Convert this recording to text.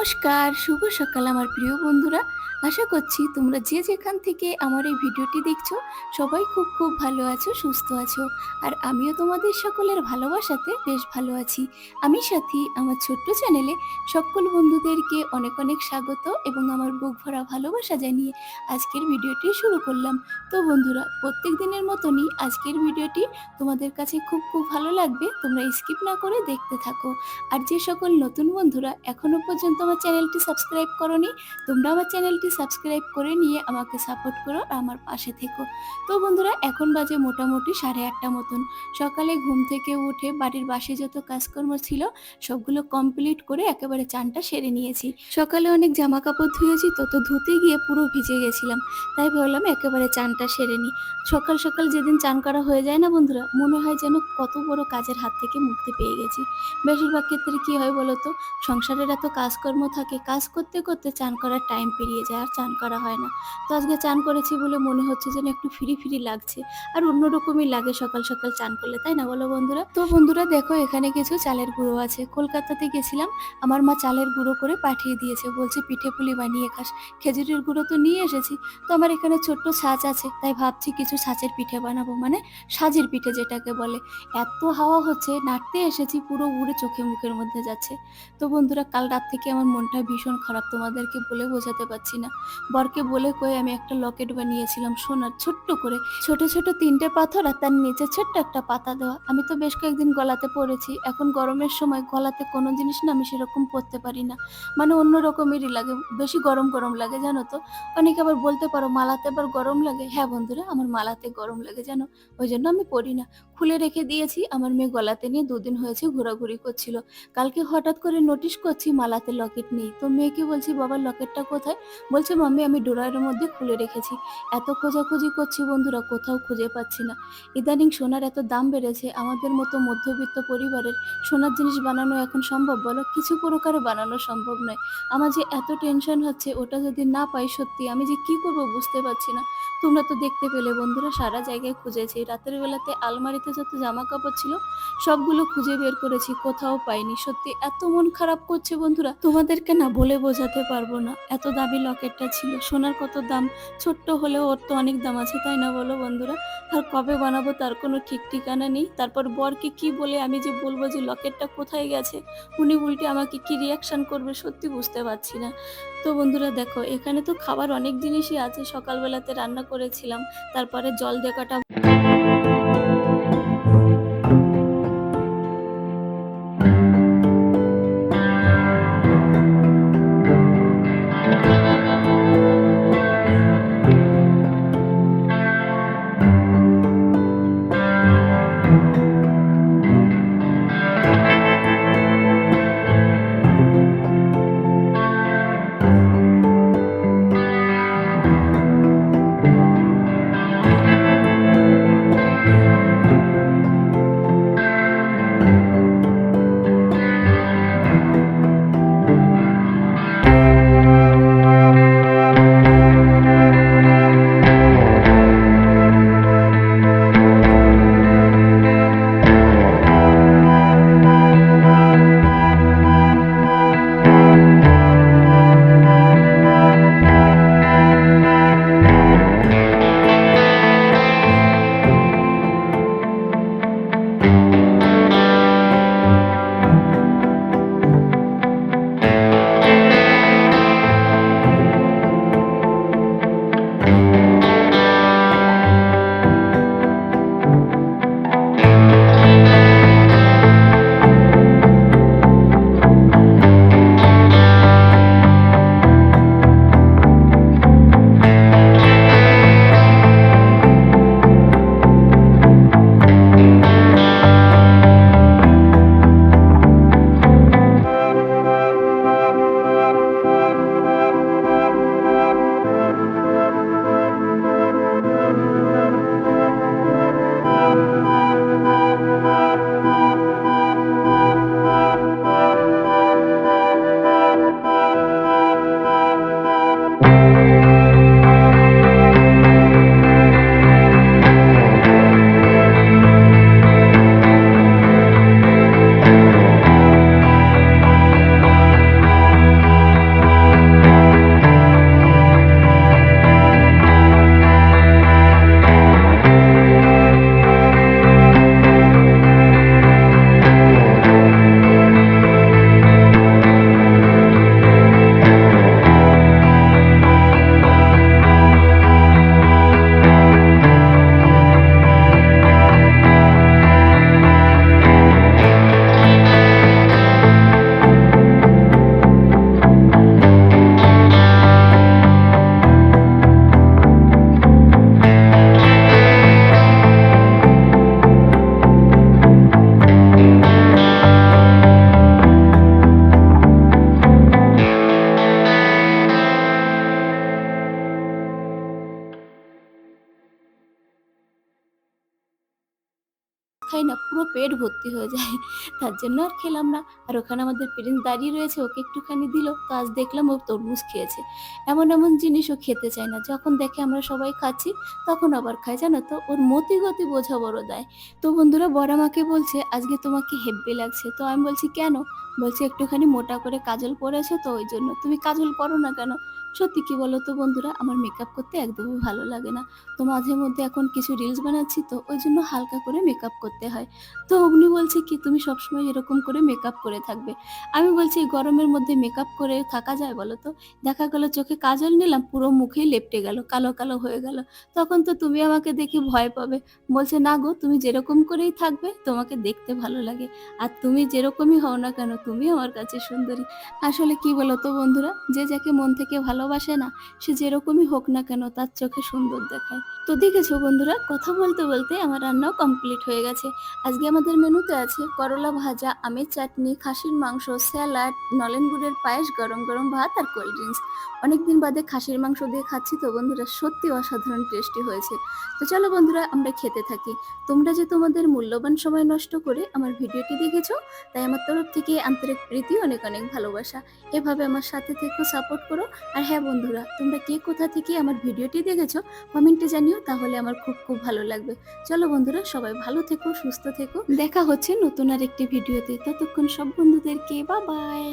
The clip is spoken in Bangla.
নমস্কার, শুভ সকাল আমার প্রিয় বন্ধুরা। আশা করছি তোমরা যে যেখান থেকে আমার এই ভিডিওটি দেখছ, সবাই খুব খুব ভালো আছো, সুস্থ আছো। আর আমিও তোমাদের সকলের ভালোবাসাতে বেশ ভালো আছি। আমি সাথী, আমার ছোট্ট চ্যানেলে সকল বন্ধুদেরকে অনেক অনেক স্বাগত এবং আমার বুক ভরা ভালোবাসা জানিয়ে আজকের ভিডিওটি শুরু করলাম। তো বন্ধুরা, প্রত্যেক দিনের মতনই আজকের ভিডিওটি তোমাদের কাছে খুব খুব ভালো লাগবে, তোমরা স্কিপ না করে দেখতে থাকো। আর যে সকল নতুন বন্ধুরা এখনও পর্যন্ত আমার চ্যানেলটি সাবস্ক্রাইব করনি, তোমরা আমার চ্যানেলটি সাবস্ক্রাইব করে নিয়ে আমাকে সাপোর্ট করো আমার পাশে থেকো। তো বন্ধুরা, এখন বাজে মোটামুটি সাড়ে আটটা মতন। সকালে ঘুম থেকে উঠে বাড়ির বাসে যত কাজকর্ম ছিল, সবগুলো কমপ্লিট করে একেবারে চানটা সেরে নিয়েছি। সকালে অনেক জামা কাপড় ধুয়েছি তো তো ধুতে গিয়ে পুরো ভিজে গেছিলাম। তাই ভাবলাম একেবারে চানটা সেরে নিই সকাল সকাল যেদিন চান করা হয়ে যায় না বন্ধুরা, মনে হয় যেন কত বড় কাজের হাত থেকে মুক্তি পেয়ে গেছি। বেশিরভাগ ক্ষেত্রে কি হয় বলতো, সংসারের এত কাজকর্ম থাকে, কাজ করতে করতে চান করার টাইম পেরিয়ে যায়, আর চান করা হয় না। তো আজকে চান করেছি বলে মনে হচ্ছে যেন একটু ফ্রি ফ্রি লাগছে, আর অন্যরকমই লাগে সকাল সকাল চান করলে, তাই না বলো বন্ধুরা? তো বন্ধুরা দেখো, এখানে কিছু চালের গুঁড়ো আছে। কলকাতাতে গেছিলাম, আমার মা চালের গুঁড়ো করে পাঠিয়ে দিয়েছে। বলছে, পিঠে পুলি বানিয়ে খাস। খেজুরের গুঁড়ো তো নিয়ে এসেছি, তো আমার এখানে ছোট্ট ছাঁচ আছে, তাই ভাবছি কিছু ছাঁচের পিঠে বানাবো মানে সাজের পিঠে যেটাকে বলে। এত হাওয়া হচ্ছে, নাড়তে এসেছি, পুরো উড়ে চোখে মুখের মধ্যে যাচ্ছে। তো বন্ধুরা, কাল রাত থেকে আমার মনটা ভীষণ খারাপ, তোমাদেরকে বলে বোঝাতে পারছি না। বরকে বলে কয়ে আমি একটা লকেট বানিয়েছিলাম সোনার, ছোট্ট করে। ছোট ছোট তিনটে পাথর আর তার নিচে ছোট্ট একটা পাতা দেওয়া। আমি তো বেশ কয়েকদিন গলাতে পরেছি এখন গরমের সময় গলাতে কোনো জিনিস না আমি সেরকম পরতে পারি না। মানে অন্য রকমেরই লাগে, বেশি গরম গরম লাগে, জানো তো। অনেকে আবার বলতে পারো, মালাতে আবার গরম লাগে। হ্যাঁ বন্ধুরা, আমার মালাতে গরম লাগে, জানো? ওই জন্য আমি পরি না। খুলে রেখে দিয়েছি, আমার মেয়ে গলাতে নিয়ে দুদিন হয়েছে ঘোরাঘুরি করছিল। কালকে হঠাৎ করে নোটিশ করছি মালাতে লকেট নেই। তো মেয়েকে বলছি, বাবা লকেটটা কোথায়? বলছে, মাম্মি, আমি ডোরারের মধ্যে খুলে রেখেছি। এত খোঁজাখুঁজি করছি বন্ধুরা, কোথাও খুঁজে পাচ্ছি না। ইদানিং সোনার এত দাম বেড়েছে, আমাদের মতো মধ্যবিত্ত পরিবারের সোনার জিনিস বানানো এখন সম্ভব বলো? কিছু প্রকারে বানানো সম্ভব নয়। আমার যে এত টেনশন হচ্ছে, ওটা যদি না পাই সত্যি, আমি যে কি করব বুঝতে পারছি না। তোমরা তো দেখতে পেলে বন্ধুরা, সারা জায়গায় খুঁজেছি। রাতের বেলাতে আলমারিতে যত জামা কাপড় ছিল, সবগুলো খুঁজে বের করেছি, কোথাও পাইনি। সত্যি এত মন খারাপ করছে বন্ধুরা। তোমাদেরকে না বলে বোঝাতে পারব না। এত দামি লকেটটা ছিল। সোনার কত দাম? ছোট্ট হলেও ওর তো অনেক দাম আছে, তাই না বলো বন্ধুরা? আর কবে বানাবো তার কোনো ঠিক ঠিকানা নেই। তারপর বরকে কি বলে আমি যে বলব যে লকেটটা কোথায় গেছে? উনি উল্টে আমাকে কি রিয়াকশন করবে সত্যি বুঝতে পারছি না। তো বন্ধুরা দেখো, এখানে তো খাবার অনেক জিনিসই আছে। সকালবেলাতে রান্না করেছিলাম। তারপরে জল দেখাটা খাই না, পুরো পেট ভর্তি হয়ে যায়। তার জন্য আর খেলাম না। আর ওখানে আমাদের প্রিন্স দাঁড়িয়ে রয়েছে, ওকে একটুখানি দিল। তো আজ দেখলাম ও তরমুজ খেয়েছে। এমন এমন জিনিস ও খেতে চায় না। যখন দেখে আমরা সবাই খাচ্ছি, তখন আবার খায়, জানো তো? ওর মতি গতি বোঝা বড় দেয়। তো বন্ধুরা বড় আমাকে বলছে, আজকে তোমাকে হেব্বি লাগছে? তো আমি বলছি, কেন? বলছে, একটুখানি মোটা করে কাজল পরেছে তো, ওই জন্য। তুমি কাজল পরো না কেন? সত্যি কি বলো তো বন্ধুরা? আমার মেকআপ করতে একদমই ভালো লাগে না। তো মাঝে মধ্যে এখন কিছু রিলস বানাচ্ছি তো ওই জন্য হালকা করে মেকআপ করতে হয়। তো অগ্নি বলছে কি, তুমি সবসময় এরকম করে মেকআপ করে থাকবে। আমি বলছি গরমের মধ্যে মেকআপ করে থাকা যায় বলো তো? দেখা গেলো চোখে কাজল নিলাম, পুরো মুখেই লেপটে গেল, কালো কালো হয়ে গেল। তখন তো তুমি আমাকে দেখে ভয় পাবে। বলছে, না গো, তুমি যেরকম করেই থাকবে, তোমাকে দেখতে ভালো লাগে। আর তুমি যেরকমই হও না কেন তুমি আমার কাছে সুন্দরী। আসলে কি বলো তো বন্ধুরা? যে যাকে মন থেকে ভালোবাসে না, সে যেরকমই হোক না কেন তার চোখে সুন্দর দেখায়। তো দেখেছ বন্ধুরা, কথা বলতে বলতে আমার রান্নাও কমপ্লিট হয়ে গেছে। আজকে আমাদের মেনুতে আছে করলা ভাজা, আমের চাটনি, খাসির মাংস, স্যালাড, নলেন গুড়ের পায়েস, গরম গরম ভাত আর কোল্ড ড্রিঙ্কস। অনেকদিন বাদে খাসির মাংস দিয়ে খাচ্ছি তো বন্ধুরা, সত্যি অসাধারণ টেস্টি হয়েছে। তো চলো বন্ধুরা, আমরা খেতে থাকি। তোমরা যে তোমাদের মূল্যবান সময় নষ্ট করে আমার ভিডিওটি দেখেছ, তাই আমার তরফ থেকে আন্তরিক প্রীতি, অনেক অনেক ভালোবাসা। এভাবে আমার সাথে থেকেও সাপোর্ট করো, আর হ্যাঁ বন্ধুরা, তোমরা কে কোথা থেকে আমার ভিডিওটি দেখেছ কমেন্টে জানিও, তাহলে আমার খুব খুব ভালো লাগবে। চলো বন্ধুরা, সবাই ভালো থেকো, সুস্থ থেকো। দেখা হচ্ছে নতুন আর একটি ভিডিওতে। ততক্ষণ সব বন্ধুদেরকে বা বাই